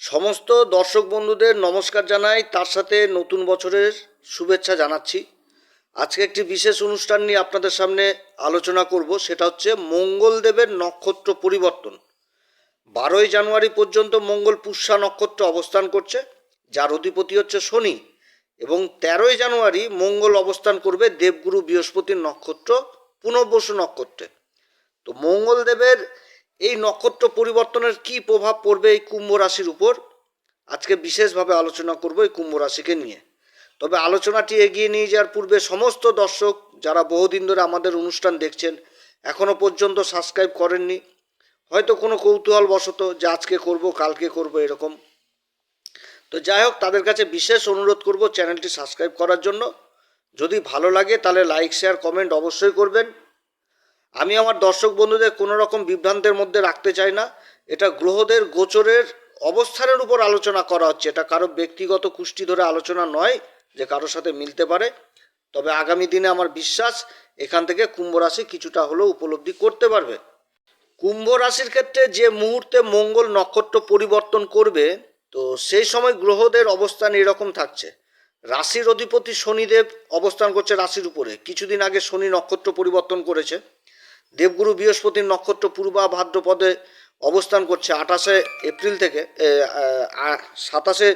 সমস্ত দর্শক বন্ধুদের নমস্কার জানাই। তার সাথে নতুন বছরের শুভেচ্ছা জানাচ্ছি। আজকে একটি বিশেষ অনুষ্ঠান নিয়ে আপনাদের সামনে আলোচনা করব। সেটা হচ্ছে মঙ্গলদেবের নক্ষত্র পরিবর্তন। বারোই জানুয়ারি পর্যন্ত মঙ্গল পুষ্যা নক্ষত্র অবস্থান করছে। যার অধিপতি হচ্ছে শনি এবং তেরোই জানুয়ারি মঙ্গল অবস্থান করবে দেবগুরু বৃহস্পতির নক্ষত্র পুনর্বসু নক্ষত্রে। তো মঙ্গলদেবের এই নক্ষত্র পরিবর্তনের কি প্রভাব পড়বে এই কুম্ভ রাশির উপর? আজকে বিশেষভাবে আলোচনা করব এই কুম্ভ রাশিকে নিয়ে। তবে আলোচনাটি এগিয়ে নিয়ে যাওয়ার পূর্বে সমস্ত দর্শক যারা বহুদিন ধরে আমাদের অনুষ্ঠান দেখছেন এখনও পর্যন্ত সাবস্ক্রাইব করেননি, হয়তো কোনো কৌতূহল বশত যে আজকে করব, কালকে করব এরকম। তো যাই হোক, তাদের কাছে বিশেষ অনুরোধ করব চ্যানেলটি সাবস্ক্রাইব করার জন্য। যদি ভালো লাগে তাহলে লাইক, শেয়ার, কমেন্ট অবশ্যই করবেন। আমি আমার দর্শক বন্ধুদের কোনো রকম বিভ্রান্তের মধ্যে রাখতে চাই না। এটা গ্রহদের গোচরের অবস্থানের উপর আলোচনা করা হচ্ছে। এটা কারও ব্যক্তিগত কুষ্টি ধরে আলোচনা নয় যে কারোর সাথে মিলতে পারে। তবে আগামী দিনে আমার বিশ্বাস, এখান থেকে কুম্ভ রাশি কিছুটা হলেও উপলব্ধি করতে পারবে। কুম্ভ রাশির ক্ষেত্রে যে মুহূর্তে মঙ্গল নক্ষত্র পরিবর্তন করবে, তো সেই সময় গ্রহদের অবস্থান এরকম থাকছে। রাশির অধিপতি শনিদেব অবস্থান করছে রাশির উপরে। কিছুদিন আগে শনি নক্ষত্র পরিবর্তন করেছে। দেবগুরু বৃহস্পতির নক্ষত্র পূর্বা ভাদ্রপদে অবস্থান করছে আঠাশে এপ্রিল থেকে সাতাশে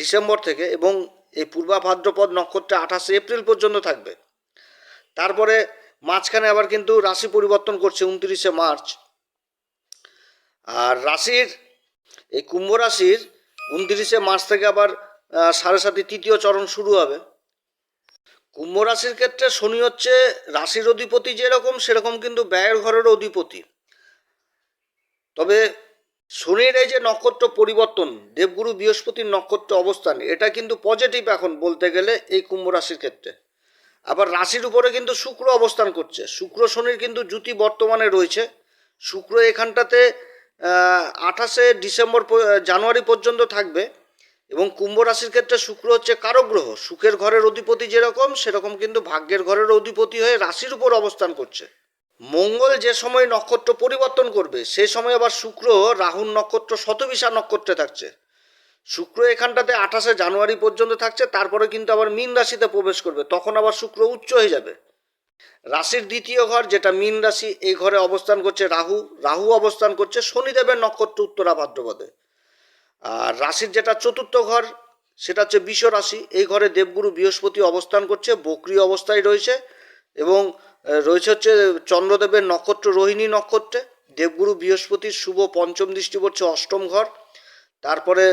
ডিসেম্বর থেকে এবং এই পূর্বা ভাদ্রপদ নক্ষত্রে আঠাশে এপ্রিল পর্যন্ত থাকবে। তারপরে মাঝখানে আবার কিন্তু রাশি পরিবর্তন করছে উনত্রিশে মার্চ। আর রাশির, এই কুম্ভ রাশির উনত্রিশে মার্চ থেকে আবার সাড়ে সাতি তৃতীয় চরণ শুরু হবে। কুম্ভ রাশির ক্ষেত্রে শনি হচ্ছে রাশির অধিপতি যেরকম, সেরকম কিন্তু ব্যয়ের ঘরের অধিপতি। তবে শনির এই যে নক্ষত্র পরিবর্তন, দেবগুরু বৃহস্পতির নক্ষত্র অবস্থান, এটা কিন্তু পজিটিভ এখন বলতে গেলে এই কুম্ভ রাশির ক্ষেত্রে। আবার রাশির উপরে কিন্তু শুক্র অবস্থান করছে। শুক্র শনির কিন্তু জুতি বর্তমানে রয়েছে। শুক্র এখানটাতে আঠাশে ডিসেম্বর জানুয়ারি পর্যন্ত থাকবে। এবং কুম্ভ রাশির ক্ষেত্রে শুক্র হচ্ছে কারক গ্রহ। সুখের ঘরের অধিপতি যেরকম, সেরকম কিন্তু ভাগ্যের ঘরের অধিপতি হয়ে রাশির উপর অবস্থান করছে। মঙ্গল যে সময় নক্ষত্র পরিবর্তন করবে সেই সময় আবার শুক্র রাহুর নক্ষত্র শতবিশা নক্ষত্রে থাকছে। শুক্র এখানটাতে আঠাশে জানুয়ারি পর্যন্ত থাকছে, তারপরে কিন্তু আবার মীন রাশিতে প্রবেশ করবে, তখন আবার শুক্র উচ্চ হয়ে যাবে। রাশির দ্বিতীয় ঘর, যেটা মীন রাশি এই ঘরে অবস্থান করছে রাহু। রাহু অবস্থান করছে শনিদেবের নক্ষত্র উত্তরা ভাদ্রপদে। আর রাশির যেটা চতুর্থ ঘর, সেটা হচ্ছে বিষ রাশি। এই ঘরে দেবগুরু বৃহস্পতি অবস্থান করছে, বক্রি অবস্থায় রয়েছে এবং রয়েছে হচ্ছে চন্দ্রদেবের নক্ষত্র, রোহিণী নক্ষত্রে। দেবগুরু বৃহস্পতির শুভ পঞ্চম দৃষ্টি পড়ছে অষ্টম ঘর, তারপরে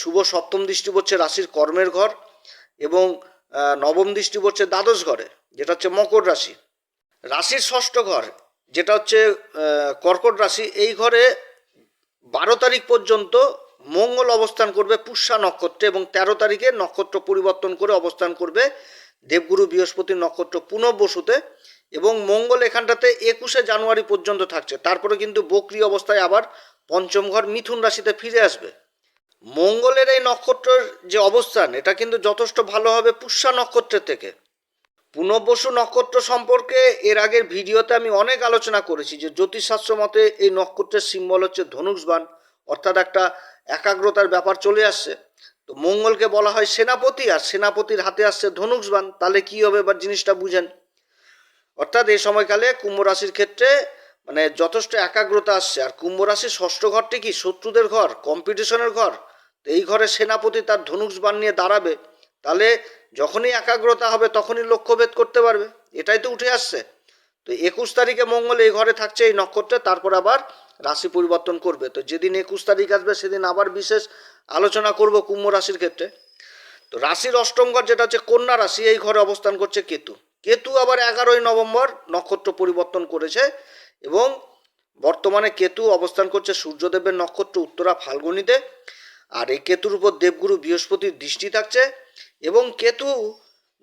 শুভ সপ্তম দৃষ্টি পড়ছে রাশির কর্মের ঘর এবং নবম দৃষ্টি পড়ছে দ্বাদশ ঘরে, যেটা হচ্ছে মকর রাশি। রাশির ষষ্ঠ ঘর, যেটা হচ্ছে কর্কট রাশি, এই ঘরে বারো তারিখ পর্যন্ত মঙ্গল অবস্থান করবে পুষ্যা নক্ষত্রে এবং তেরো তারিখে নক্ষত্র পরিবর্তন করে অবস্থান করবে দেবগুরু বৃহস্পতির নক্ষত্র পুনর্বসুতে এবং মঙ্গল এখানটাতে একুশে জানুয়ারি পর্যন্ত থাকছে। তারপরে কিন্তু বক্রি অবস্থায় আবার পঞ্চম ঘর মিথুন রাশিতে ফিরে আসবে। মঙ্গলের এই নক্ষত্রের যে অবস্থান, এটা কিন্তু যথেষ্ট ভালো হবে পুষ্যা নক্ষত্রের থেকে। পুনর্বসু নক্ষত্র সম্পর্কে এর আগের ভিডিওতে আমি অনেক আলোচনা করেছি যে জ্যোতিষশাস্ত্র মতে এই নক্ষত্রের সিম্বল হচ্ছে ধনুষবান অর্থাৎ একটা একাগ্রতার ব্যাপার চলে আসছে। তো মঙ্গলকে বলা হয় সেনাপতি, আর সেনাপতির হাতে আসছে ধনুষবান তাহলে কি হবে এবার জিনিসটা বুঝেন। অর্থাৎ এই সময়কালে কুম্ভ রাশির ক্ষেত্রে মানে যথেষ্ট একাগ্রতা আসছে। আর কুম্ভ রাশির ষষ্ঠ ঘরটি কি? শত্রুদের ঘর কম্পিটিশনের ঘর। তো এই ঘরে সেনাপতি তার ধনুষবান নিয়ে দাঁড়াবে। তাহলে যখনই একাগ্রতা হবে তখনই লক্ষ্যভেদ করতে পারবে। এটাই তো উঠে আসছে। তো একুশ তারিখে মঙ্গল এই ঘরে থাকছে এই নক্ষত্রে। তারপর আবার রাশি পরিবর্তন করবে। তো যেদিন একুশ তারিখ আসবে, সেদিন আবার বিশেষ আলোচনা করব কুম্ভ রাশির ক্ষেত্রে। তো রাশির অষ্টম ঘর যেটা হচ্ছে কন্যা রাশি, এই ঘরে অবস্থান করছে কেতু। কেতু আবার এগারোই নভেম্বর নক্ষত্র পরিবর্তন করেছে এবং বর্তমানে কেতু অবস্থান করছে সূর্যদেবের নক্ষত্র উত্তরা ফাল্গুনিতে। আর এই কেতুর উপর দেবগুরু বৃহস্পতির দৃষ্টি থাকছে এবং কেতু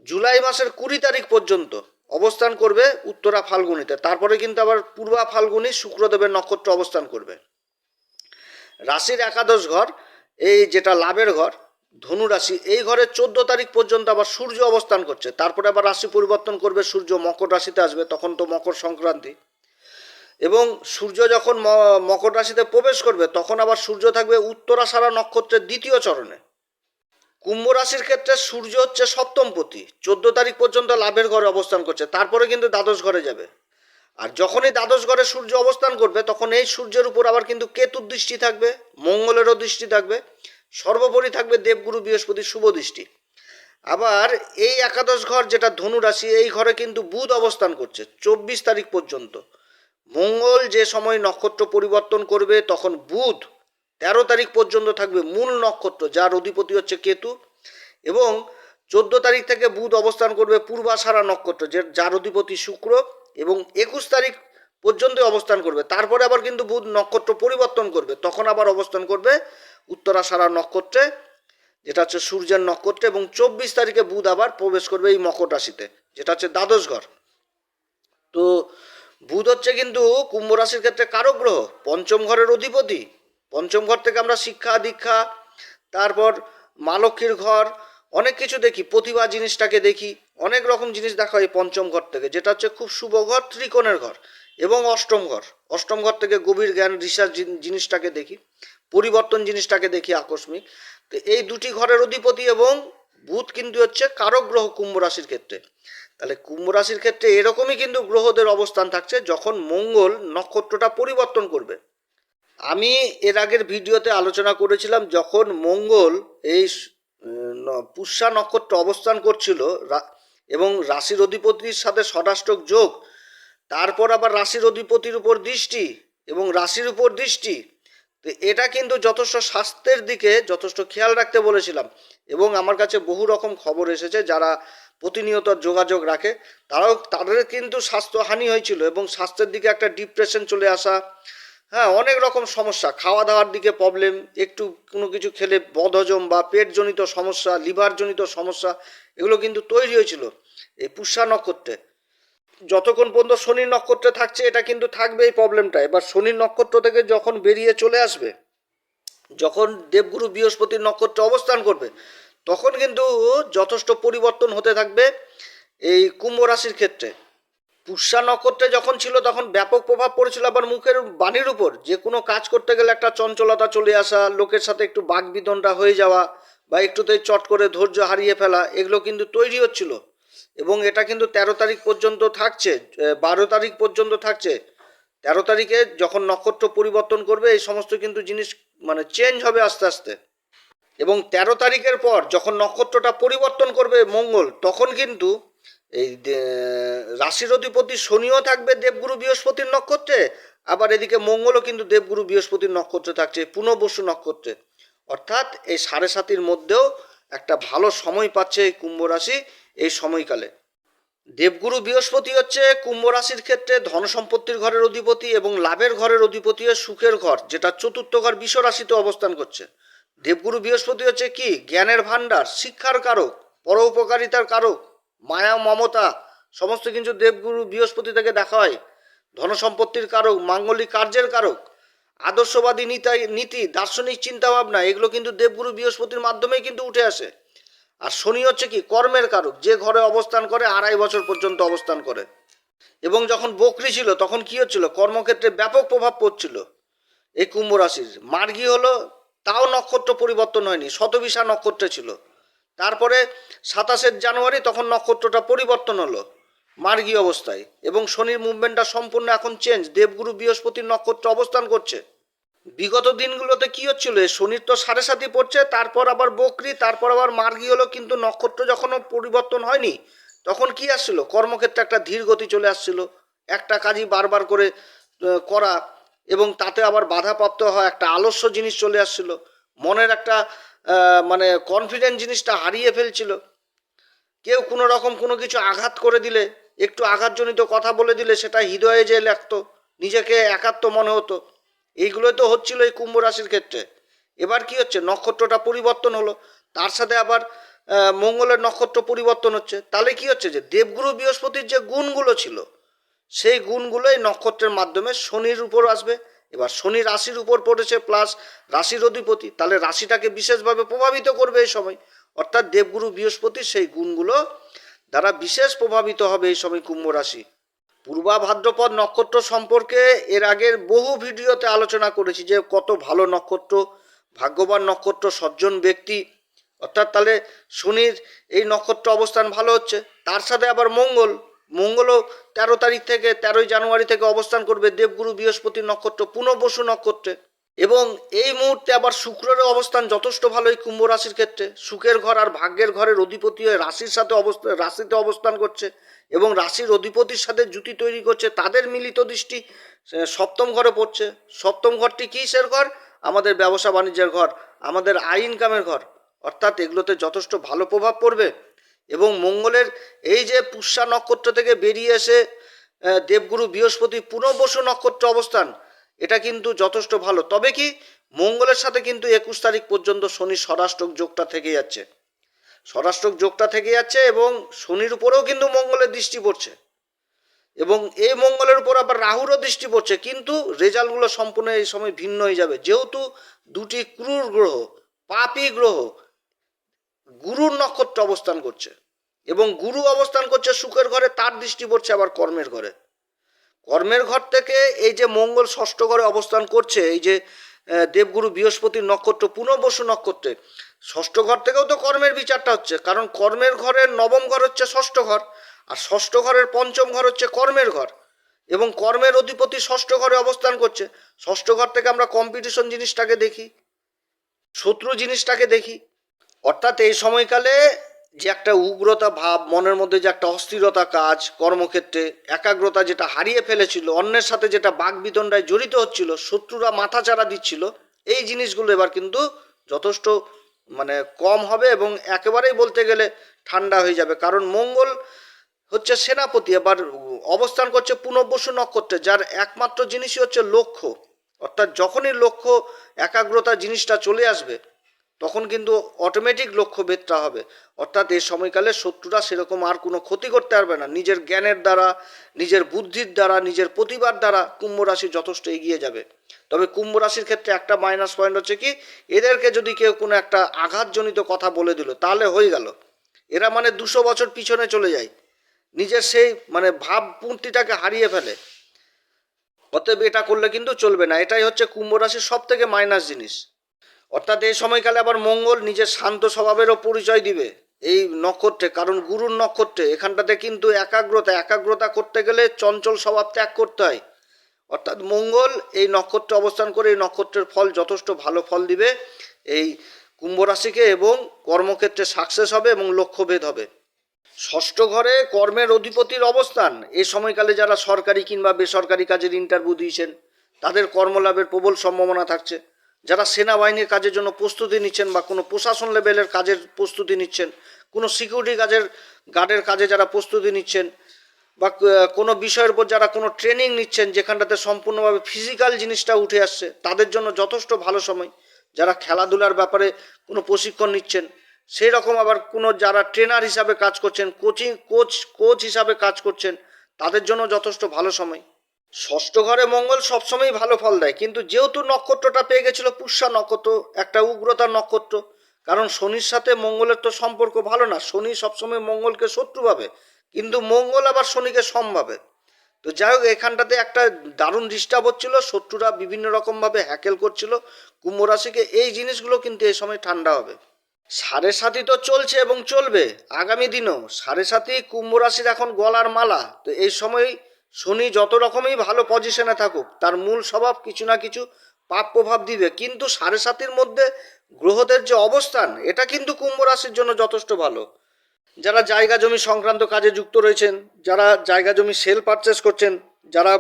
জুলাই মাসের কুড়ি তারিখ পর্যন্ত অবস্থান করবে উত্তরা ফাল্গুনিতে। তারপরে কিন্তু আবার পূর্বা ফাল্গুনি শুক্রদেবের নক্ষত্র অবস্থান করবে। রাশির একাদশ ঘর, এই যেটা লাভের ঘর, ধনু রাশি, এই ঘরে চোদ্দ তারিখ পর্যন্ত আবার সূর্য অবস্থান করছে। তারপরে আবার রাশি পরিবর্তন করবে, সূর্য মকর রাশিতে আসবে, তখন তো মকর সংক্রান্তি। এবং সূর্য যখন মকর রাশিতে প্রবেশ করবে, তখন আবার সূর্য থাকবে উত্তরাষাঢ়া নক্ষত্রের দ্বিতীয় চরণে। কুম্ভ রাশির ক্ষেত্রে সূর্য হচ্ছে সপ্তমপতি চোদ্দ তারিখ পর্যন্ত লাভের ঘরে অবস্থান করছে। তারপরে কিন্তু দ্বাদশ ঘরে যাবে। আর যখনই দ্বাদশ ঘরে সূর্য অবস্থান করবে, তখন এই সূর্যের উপর আবার কিন্তু কেতুর দৃষ্টি থাকবে, মঙ্গলেরও দৃষ্টি থাকবে। সর্বোপরি থাকবে দেবগুরু বৃহস্পতির শুভ দৃষ্টি। আবার এই একাদশ ঘর যেটা ধনু রাশি, এই ঘরে কিন্তু বুধ অবস্থান করছে চব্বিশ তারিখ পর্যন্ত। মঙ্গল যে সময় নক্ষত্র পরিবর্তন করবে, তখন বুধ তেরো তারিখ পর্যন্ত থাকবে মূল নক্ষত্র, যার অধিপতি হচ্ছে কেতু। এবং চোদ্দ তারিখ থেকে বুধ অবস্থান করবে পূর্বাষাঢ়া নক্ষত্র, যে যার অধিপতি শুক্র। এবং একুশ তারিখ পর্যন্ত অবস্থান করবে। তারপরে আবার কিন্তু বুধ নক্ষত্র পরিবর্তন করবে। তখন আবার অবস্থান করবে উত্তরাষাঢ়া নক্ষত্রে, যেটা হচ্ছে সূর্যের নক্ষত্রে। এবং চব্বিশ তারিখে বুধ আবার প্রবেশ করবে এই মকর রাশিতে, যেটা হচ্ছে দ্বাদশ ঘর। তো বুধ হচ্ছে কিন্তু কুম্ভ রাশির ক্ষেত্রে কারক গ্রহ, পঞ্চম ঘরের অধিপতি। পঞ্চম ঘর থেকে আমরা শিক্ষা, দীক্ষা, তারপর মা লক্ষ্মীর ঘর, অনেক কিছু দেখি, প্রতিভা জিনিসটাকে দেখি, অনেক রকম জিনিস দেখা হয় পঞ্চম ঘর থেকে, যেটা হচ্ছে খুব শুভ ঘর, ত্রিকোণের ঘর এবং অষ্টম ঘর। অষ্টম ঘর থেকে গভীর জ্ঞান, রিসার্চ জিনিসটাকে দেখি, পরিবর্তন জিনিসটাকে দেখি আকস্মিক। তো এই দুটি ঘরের অধিপতি এবং বুধ কিন্তু হচ্ছে কারক গ্রহ কুম্ভ রাশির ক্ষেত্রে। তাহলে কুম্ভ রাশির ক্ষেত্রে এরকমই কিন্তু গ্রহদের অবস্থান থাকছে যখন মঙ্গল নক্ষত্রটা পরিবর্তন করবে। আমি এর আগের ভিডিওতে আলোচনা করেছিলাম যখন মঙ্গল এই পুষ্যা নক্ষত্র অবস্থান করছিল এবং রাশির অধিপতির সাথে ষষ্ঠক যোগ, তারপর আবার রাশির অধিপতির উপর দৃষ্টি এবং রাশির উপর দৃষ্টি। তো এটা কিন্তু যথেষ্ট স্বাস্থ্যের দিকে যথেষ্ট খেয়াল রাখতে বলেছিলাম। এবং আমার কাছে বহু রকম খবর এসেছে যারা প্রতিনিয়ত যোগাযোগ রাখে, তারাও, তাদের কিন্তু স্বাস্থ্যহানি হয়েছিল এবং স্বাস্থ্যের দিকে একটা ডিপ্রেশন চলে আসা হ্যাঁ অনেক রকম সমস্যা। খাওয়া দাওয়ার দিকে প্রবলেম একটু কোনো কিছু খেলে বদহজম বা পেটজনিত সমস্যা, লিভারজনিত সমস্যা, এগুলো কিন্তু তৈরি হয়েছিল এই পুষ্যা নক্ষত্রে। যতক্ষণ পর্যন্ত শনির নক্ষত্রে থাকছে, এটা কিন্তু থাকবে এই প্রবলেমটা এবার শনির নক্ষত্র থেকে যখন বেরিয়ে চলে আসবে, যখন দেবগুরু বৃহস্পতির নক্ষত্রে অবস্থান করবে, তখন কিন্তু যথেষ্ট পরিবর্তন হতে থাকবে এই কুম্ভ রাশির ক্ষেত্রে। পুষ্যা নক্ষত্রে যখন ছিল, তখন ব্যাপক প্রভাব পড়েছিল আবার মুখের বাণীর উপর। যে কোনো কাজ করতে গেলে একটা চঞ্চলতা চলে আসা, লোকের সাথে একটু বাকবিদনটা হয়ে যাওয়া বা একটুতেই চট করে ধৈর্য হারিয়ে ফেলা, এগুলো কিন্তু তৈরি হচ্ছিল। এবং এটা কিন্তু তেরো তারিখ পর্যন্ত থাকছে বারো তারিখ পর্যন্ত থাকছে। তেরো তারিখে যখন নক্ষত্র পরিবর্তন করবে, এই সমস্ত কিন্তু জিনিস মানে চেঞ্জ হবে আস্তে আস্তে। এবং তেরো তারিখের পর যখন নক্ষত্রটা পরিবর্তন করবে মঙ্গল, তখন কিন্তু এই রাশির অধিপতি শনিও থাকবে দেবগুরু বৃহস্পতির নক্ষত্রে, আবার এদিকে মঙ্গলও কিন্তু দেবগুরু বৃহস্পতির নক্ষত্রে থাকছে, পুনর্বসু নক্ষত্রে। অর্থাৎ এই সাড়ে সাতির মধ্যেও একটা ভালো সময় পাচ্ছে এই কুম্ভ রাশি এই সময়কালে। দেবগুরু বৃহস্পতি হচ্ছে কুম্ভ রাশির ক্ষেত্রে ধন সম্পত্তির ঘরের অধিপতি এবং লাভের ঘরের অধিপতি সুখের ঘর, যেটা চতুর্থ ঘর বিশ্ব রাশিতে অবস্থান করছে। দেবগুরু বৃহস্পতি হচ্ছে কি? জ্ঞানের ভাণ্ডার, শিক্ষার কারক, পরোপকারিতার কারক মায়া, মমতা, সমস্ত কিছু দেবগুরু বৃহস্পতি থেকে দেখা হয়। ধন সম্পত্তির কারক, মাঙ্গলিক কার্যের কারক, আদর্শবাদী নীতি নীতি, দার্শনিক চিন্তাভাবনা, এগুলো কিন্তু দেবগুরু বৃহস্পতির মাধ্যমেই কিন্তু উঠে আসে। আর শনি হচ্ছে কি? কর্মের কারক, যে ঘরে অবস্থান করে আড়াই বছর পর্যন্ত অবস্থান করে। এবং যখন বকরি ছিল, তখন কি হচ্ছিল? কর্মক্ষেত্রে ব্যাপক প্রভাব পড়ছিল এই কুম্ভ রাশির। মার্গী হলো, তাও নক্ষত্র পরিবর্তন হয়নি, শতবিশা নক্ষত্রে ছিল। তারপরে সাতাশে জানুয়ারি তখন নক্ষত্রটা পরিবর্তন হলো, মার্গী অবস্থায়। এবং শনির মুভমেন্টটা সম্পূর্ণ এখন চেঞ্জ দেবগুরু বৃহস্পতির নক্ষত্র অবস্থান করছে। বিগত দিনগুলোতে কি হচ্ছিল শনির তো সাড়ে সাতই পড়ছে, তারপর আবার বকরি, তারপর আবার মার্গী হলো, কিন্তু নক্ষত্র যখনও পরিবর্তন হয়নি, তখন কি আসছিল? কর্মক্ষেত্রে একটা ধীর গতি চলে আসছিল, একটা কাজই বারবার করে করা, এবং তাতে আবার বাধাপ্রাপ্ত হয় একটা আলস্য জিনিস চলে আসছিল। মনের একটা মানে কনফিডেন্ট জিনিসটা হারিয়ে ফেলছিল। কেউ কোনো রকম কোনো কিছু আঘাত করে দিলে, একটু আঘাতজনিত কথা বলে দিলে সেটা হৃদয়ে যে লাগতো নিজেকে একাত্ম মনে হতো। এইগুলোই তো হচ্ছিল এই কুম্ভ রাশির ক্ষেত্রে। এবার কি হচ্ছে? নক্ষত্রটা পরিবর্তন হলো। তার সাথে আবার মঙ্গলের নক্ষত্র পরিবর্তন হচ্ছে। তাহলে কি হচ্ছে যে, দেবগুরু বৃহস্পতির যে গুণগুলো ছিল, সেই গুণগুলোই নক্ষত্রের মাধ্যমে শনির উপর আসবে। এবার শনি রাশির উপর পড়েছে প্লাস রাশির অধিপতি, তাহলে রাশিটাকে বিশেষভাবে প্রভাবিত করবে এই সময়। অর্থাৎ দেবগুরু বৃহস্পতির সেই গুণগুলো দ্বারা বিশেষ প্রভাবিত হবে এই সময় কুম্ভ রাশি। পূর্বা ভাদ্রপদ নক্ষত্র সম্পর্কে এর আগের বহু ভিডিওতে আলোচনা করেছি যে কত ভালো নক্ষত্র, ভাগ্যবান নক্ষত্র, সজ্জন ব্যক্তি। অর্থাৎ তাহলে শনির এই নক্ষত্র অবস্থান ভালো হচ্ছে, তার সাথে আবার মঙ্গল। মঙ্গলও তেরো তারিখ থেকে, তেরোই জানুয়ারি থেকে অবস্থান করবে দেবগুরু বৃহস্পতি নক্ষত্র পুনর্বসু নক্ষত্রে। এবং এই মুহূর্তে আবার শুক্রের অবস্থান যথেষ্ট ভালো এই কুম্ভ রাশির ক্ষেত্রে। সুখের ঘর আর ভাগ্যের ঘরের অধিপতি হয়ে রাশির সাথে অবস্থা, রাশিতে অবস্থান করছে এবং রাশির অধিপতির সাথে জুতি তৈরি করছে, তাদের মিলিত দৃষ্টি সপ্তম ঘরে পড়ছে। সপ্তম ঘরটি কিসের ঘর? আমাদের ব্যবসা বাণিজ্যের ঘর, আমাদের আই ইনকামের ঘর। অর্থাৎ এগুলোতে যথেষ্ট ভালো প্রভাব পড়বে। এবং মঙ্গলের এই যে পুষ্যা নক্ষত্র থেকে বেরিয়ে এসে দেবগুরু বৃহস্পতি পুনর্বসু নক্ষত্র অবস্থান, এটা কিন্তু যথেষ্ট ভালো। তবে কি মঙ্গলের সাথে কিন্তু একুশ তারিখ পর্যন্ত শনি স্বরাষ্ট্রক যোগটা থেকে যাচ্ছে। স্বরাষ্ট্রক যোগটা থেকে যাচ্ছে এবং শনির উপরেও কিন্তু মঙ্গলের দৃষ্টি পড়ছে। এবং এই মঙ্গলের উপর আবার রাহুরও দৃষ্টি পড়ছে, কিন্তু রেজাল্টগুলো সম্পূর্ণ এই সময় ভিন্ন হয়ে যাবে। যেহেতু দুটি ক্রুর গ্রহ, পাপি গ্রহ গুরুর নক্ষত্র অবস্থান করছে। এবং গুরু অবস্থান করছে সুখের ঘরে, তার দৃষ্টি পড়ছে আবার কর্মের ঘরে। কর্মের ঘর থেকে এই যে মঙ্গল ষষ্ঠ ঘরে অবস্থান করছে, এই যে দেবগুরু বৃহস্পতির নক্ষত্র, পুনর্বসু নক্ষত্রে, ষষ্ঠ ঘর থেকেও তো কর্মের বিচারটা হচ্ছে। কারণ কর্মের ঘরের নবম ঘর হচ্ছে ষষ্ঠ ঘর, আর ষষ্ঠ ঘরের পঞ্চম ঘর হচ্ছে কর্মের ঘর। এবং কর্মের অধিপতি ষষ্ঠ ঘরে অবস্থান করছে। ষষ্ঠ ঘর থেকে আমরা কম্পিটিশন জিনিসটাকে দেখি, শত্রু জিনিসটাকে দেখি অর্থাৎ এই সময়কালে যে একটা উগ্রতা ভাব, মনের মধ্যে যে একটা অস্থিরতা কাজ, কর্মক্ষেত্রে একাগ্রতা যেটা হারিয়ে ফেলেছিল, অন্যের সাথে যেটা বাগবিদণ্ডায় জড়িত হচ্ছিল, শত্রুরা মাথাচাড়া দিচ্ছিল, এই জিনিসগুলো এবার কিন্তু যথেষ্ট মানে কম হবে এবং একেবারেই বলতে গেলে ঠান্ডা হয়ে যাবে। কারণ মঙ্গল হচ্ছে সেনাপতি, এবার অবস্থান করছে পুনর্বসু নক্ষত্রে, যার একমাত্র জিনিসই হচ্ছে লক্ষ্য। অর্থাৎ যখনই লক্ষ্য, একাগ্রতা জিনিসটা চলে আসবে তখন কিন্তু অটোমেটিক লক্ষ্য ভেদটা হবে। অর্থাৎ এই সময়কালে শত্রুরা সেরকম আর কোনো ক্ষতি করতে পারবে না। নিজের জ্ঞানের দ্বারা, নিজের বুদ্ধির দ্বারা, নিজের প্রতিভার দ্বারা কুম্ভ রাশি যথেষ্ট এগিয়ে যাবে। তবে কুম্ভ রাশির ক্ষেত্রে একটা মাইনাস পয়েন্ট হচ্ছে কি, এদেরকে যদি কেউ কোনো একটা আঘাতজনিত কথা বলে দিল, তাহলে হয়ে গেল। এরা মানে দুশো বছর পিছনে চলে যায়। নিজের সেই মানে ভাবমূর্তিটাকে হারিয়ে ফেলে। অতএব এটা করলে কিন্তু চলবে না। এটাই হচ্ছে কুম্ভ রাশির সব থেকে মাইনাস জিনিস। অর্থাৎ এই সময়কালে আবার মঙ্গল নিজের শান্ত স্বভাবেরও পরিচয় দিবে এই নক্ষত্রে, কারণ গুরুর নক্ষত্রে, এখানটাতে কিন্তু একাগ্রতা একাগ্রতা করতে গেলে চঞ্চল স্বভাব ত্যাগ করতে হয়। অর্থাৎ মঙ্গল এই নক্ষত্রে অবস্থান করে, এই নক্ষত্রের ফল যথেষ্ট ভালো ফল দিবে। এই কুম্ভ রাশিকে এবং কর্মক্ষেত্রে সাকসেস হবে এবং লক্ষ্যভেদ হবে। ষষ্ঠ ঘরে কর্মের অধিপতির অবস্থান। এই সময়কালে যারা সরকারি কিংবা বেসরকারি কাজের ইন্টারভিউ দিয়েছেন, তাদের কর্মলাভের প্রবল সম্ভাবনা থাকছে। যারা সেনাবাহিনীর কাজের জন্য প্রস্তুতি নিচ্ছেন বা কোনো প্রশাসন লেভেলের কাজের প্রস্তুতি নিচ্ছেন, কোনো সিকিউরিটি কাজের গার্ডের কাজে যারা প্রস্তুতি নিচ্ছেন বা কোনো বিষয়ের উপর যারা কোনো ট্রেনিং নিচ্ছেন যেখানটাতে সম্পূর্ণভাবে ফিজিক্যাল জিনিসটা উঠে আসছে, তাদের জন্য যথেষ্ট ভালো সময়। যারা খেলাধুলার ব্যাপারে কোনো প্রশিক্ষণ নিচ্ছেন সেই রকম আবার কোনো যারা ট্রেনার হিসাবে কাজ করছেন কোচিং কোচ কোচ হিসাবে কাজ করছেন, তাদের জন্য যথেষ্ট ভালো সময়। ষষ্ঠ ঘরে মঙ্গল সবসময় ভালো ফল দেয়, কিন্তু যেহেতু নক্ষত্রটা পেয়ে গেছিল পুষ্যা নক্ষত্র, একটা উগ্রতার নক্ষত্র, কারণ শনির সাথে মঙ্গলের তো সম্পর্ক ভালো না, শনি সবসময় মঙ্গলকে শত্রু ভাবে, কিন্তু মঙ্গল আবার শনিকে সম ভাবে। তো যাই হোক, এখানটাতে একটা দারুণ ডিস্টার্ব হচ্ছিল, শত্রুরা বিভিন্ন রকমভাবে হ্যাকেল করছিল কুম্ভ রাশিকে এই জিনিসগুলো কিন্তু এই সময় ঠান্ডা হবে। সাড়ে সাথী তো চলছে এবং চলবে, আগামী দিনও, সাড়ে সাথী কুম্ভ রাশির এখন গলার মালা, তো এই সময় শনি যত রকমই ভালো পজিশনে থাকুক, তার মূল স্বভাব কিছু না কিছু পাপ প্রভাব দিবে। কিন্তু সাড়ে সাতির মধ্যে গ্রহদের যে অবস্থান, এটা কিন্তু কুম্ভ রাশির জন্য যথেষ্ট ভালো। যারা জায়গা জমি সংক্রান্ত কাজে যুক্ত রয়েছেন, যারা জায়গা জমি সেল পারচেস করছেন, যারা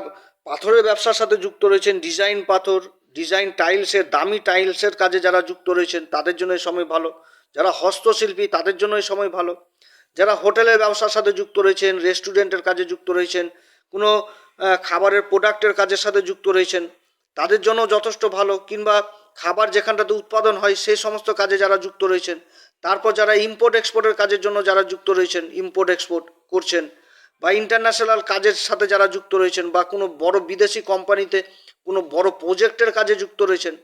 পাথরের ব্যবসার সাথে যুক্ত রয়েছেন ডিজাইন পাথর ডিজাইন টাইলসের দামি টাইলসের কাজে যারা যুক্ত রয়েছেন, তাদের জন্য এই সময় ভালো। যারা হস্তশিল্পী, তাদের জন্য এই সময় ভালো। যারা হোটেলের ব্যবসার সাথে যুক্ত রয়েছেন রেস্টুরেন্টের কাজে যুক্ত রয়েছেন কোনো খাবারের প্রোডাক্টের কাজের সাথে যুক্ত রয়েছেন। তাদের জন্য যথেষ্ট ভালো, কিংবা খাবার যেখানটাতে উৎপাদন হয় সেই সমস্ত কাজে যারা যুক্ত রয়েছেন, তারপর যারা ইম্পোর্ট এক্সপোর্টের কাজের জন্য যারা যুক্ত রয়েছেন ইম্পোর্ট এক্সপোর্ট করছেন, বা ইন্টারন্যাশনাল কাজের সাথে যারা যুক্ত রয়েছেন, বা কোনো বড় বিদেশি কোম্পানিতে কোনো বড় প্রজেক্টের কাজে যুক্ত রয়েছেন,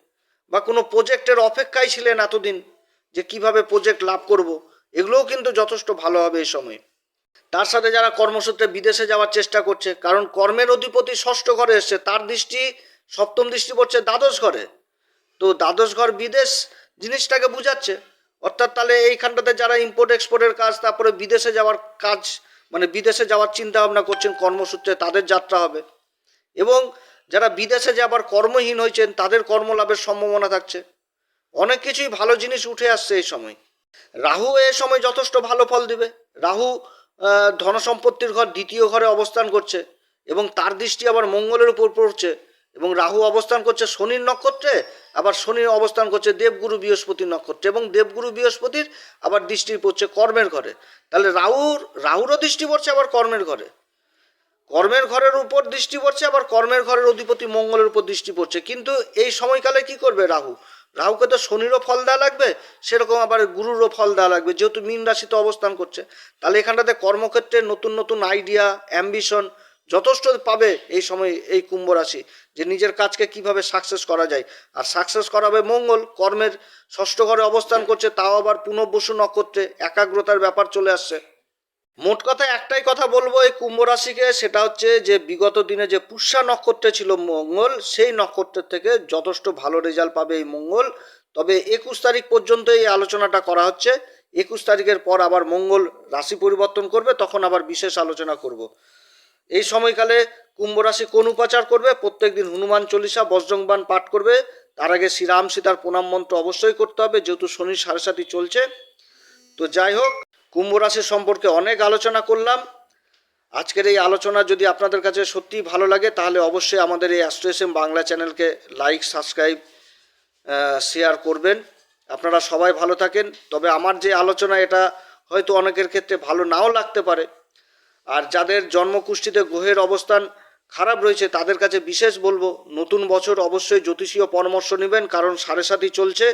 বা কোনো প্রজেক্টের অপেক্ষায় ছিলেন এতদিন যে কীভাবে প্রজেক্ট লাভ করব, এগুলোও কিন্তু যথেষ্ট ভালো হবে এই সময়। তার সাথে যারা কর্মসূত্রে বিদেশে যাওয়ার চেষ্টা করছে, কারণ কর্মের অধিপতি ষষ্ঠ ঘরে এসছে, তার দৃষ্টি সপ্তম দৃষ্টি পড়ছে দ্বাদশ ঘরে। তো দ্বাদশ ঘর বিদেশ জিনিসটাকে বুঝাচ্ছে। অর্থাৎ তাহলে এইখানটাতে যারা ইম্পোর্ট এক্সপোর্টের কাজ, তারপরে বিদেশে যাওয়ার কাজ মানে বিদেশে যাওয়ার চিন্তা ভাবনা করছেন কর্মসূত্রে, তাদের যাত্রা হবে। এবং যারা বিদেশে যাবার কর্মহীন হয়েছেন, তাদের কর্মলাভের সম্ভাবনা থাকছে। অনেক কিছুই ভালো জিনিস উঠে আসছে এই সময়। রাহু এ সময় যথেষ্ট ভালো ফল দিবে। রাহু ধনসম্পত্তির ঘর দ্বিতীয় ঘরে অবস্থান করছে এবং তার দৃষ্টি আবার মঙ্গলের উপর পড়ছে এবং রাহু অবস্থান করছে শনির নক্ষত্রে, আবার শনির অবস্থান করছে দেবগুরু বৃহস্পতির নক্ষত্রে এবং দেবগুরু বৃহস্পতির আবার দৃষ্টি পড়ছে কর্মের ঘরে। তাহলে রাহুর, রাহুরও দৃষ্টি পড়ছে আবার কর্মের ঘরে। কর্মের ঘরের উপর দৃষ্টি পড়ছে, আবার কর্মের ঘরের অধিপতি মঙ্গলের উপর দৃষ্টি পড়ছে। কিন্তু এই সময়কালে কি করবে রাহু? রাহুকে তো শনিরও ফল দেওয়া লাগবে, সেরকম আবার গুরুরও ফল দেওয়া লাগবে, যেহেতু মীন রাশিতে অবস্থান করছে। তাহলে এখানটাতে কর্মক্ষেত্রে নতুন নতুন আইডিয়া অ্যাম্বিশন যথেষ্ট পাবে এই সময় এই কুম্ভ রাশি, যে নিজের কাজকে কীভাবে সাকসেস করা যায়। আর সাকসেস করাবে মঙ্গল, কর্মের ষষ্ঠ ঘরে অবস্থান করছে, তাও আবার পুনঃবসু নক্ষত্রে একাগ্রতার ব্যাপার চলে আসছে। মোট কথা একটাই কথা বলব এই কুম্ভ রাশিকে, সেটা হচ্ছে যে বিগত দিনে যে পুষ্যা নক্ষত্রে ছিল মঙ্গল, সেই নক্ষত্রের থেকে যথেষ্ট ভালো রেজাল্ট পাবে এই মঙ্গল। তবে একুশ তারিখ পর্যন্ত এই আলোচনাটা করা হচ্ছে। একুশ তারিখের পর আবার মঙ্গল রাশি পরিবর্তন করবে, তখন আবার বিশেষ আলোচনা করব। এই সময়কালে কুম্ভ রাশি কোন উপাচার করবে? প্রত্যেক দিন হনুমান চল্লিশা বজ্রংবান পাঠ করবে। তার আগে শ্রীরাম সীতার প্রণাম মন্ত্র অবশ্যই করতে হবে, যেহেতু শনির সাড়ে সাথী চলছে। তো যাই হোক কুম্ভ রাশি সম্পর্কে অনেক আলোচনা করলাম। আজকের এই আলোচনা যদি আপনাদের কাছে সত্যিই ভালো লাগে, তাহলে অবশ্যই আমাদের এই অ্যাস্ট্রোএসএম বাংলা চ্যানেলকে লাইক সাবস্ক্রাইব শেয়ার করবেন। আপনারা সবাই ভালো থাকেন। তবে আমার যে আলোচনা, এটা হয়তো অনেকের ক্ষেত্রে ভালো নাও লাগতে পারে। আর যাদের জন্মকুষ্ঠিতে গ্রহের অবস্থান খারাপ রয়েছে, তাদের কাছে বিশেষ বলব, নতুন বছর অবশ্যই জ্যোতিষীয় পরামর্শ নেবেন, কারণ সাড়ে সাতই চলছে।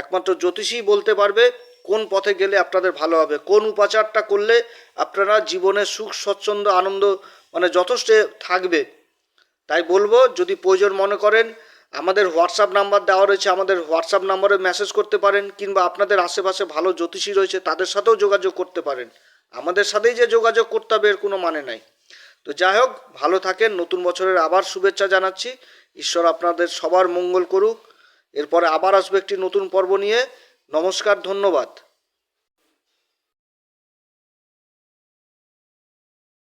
একমাত্র জ্যোতিষীই বলতে পারবে। কোন পথে গেলে আপনাদের ভালো হবে? কোন উপাচারটা করলে আপনারা জীবনে সুখ, স্বচ্ছন্দ, আনন্দ মানে যথেষ্ট থাকবে? তাই বলব, যদি প্রয়োজন মনে করেন, আমাদের হোয়াটসঅ্যাপ নাম্বার দেওয়া রয়েছে, আমাদের হোয়াটসঅ্যাপ নাম্বারে মেসেজ করতে পারেন কিংবা আপনাদের আশেপাশে ভালো জ্যোতিষী রয়েছে, তাদের সাথেও যোগাযোগ করতে পারেন। আমাদের সাথেই যে যোগাযোগ করতে হবে, এর কোনো মানে নাই। তো যাই হোক, ভালো থাকেন, নতুন বছরের আবার শুভেচ্ছা জানাচ্ছি। ঈশ্বর আপনাদের সবার মঙ্গল করুক। এরপরে আবার আসবে একটি নতুন পর্ব নিয়ে। নমস্কার ধন্যবাদ।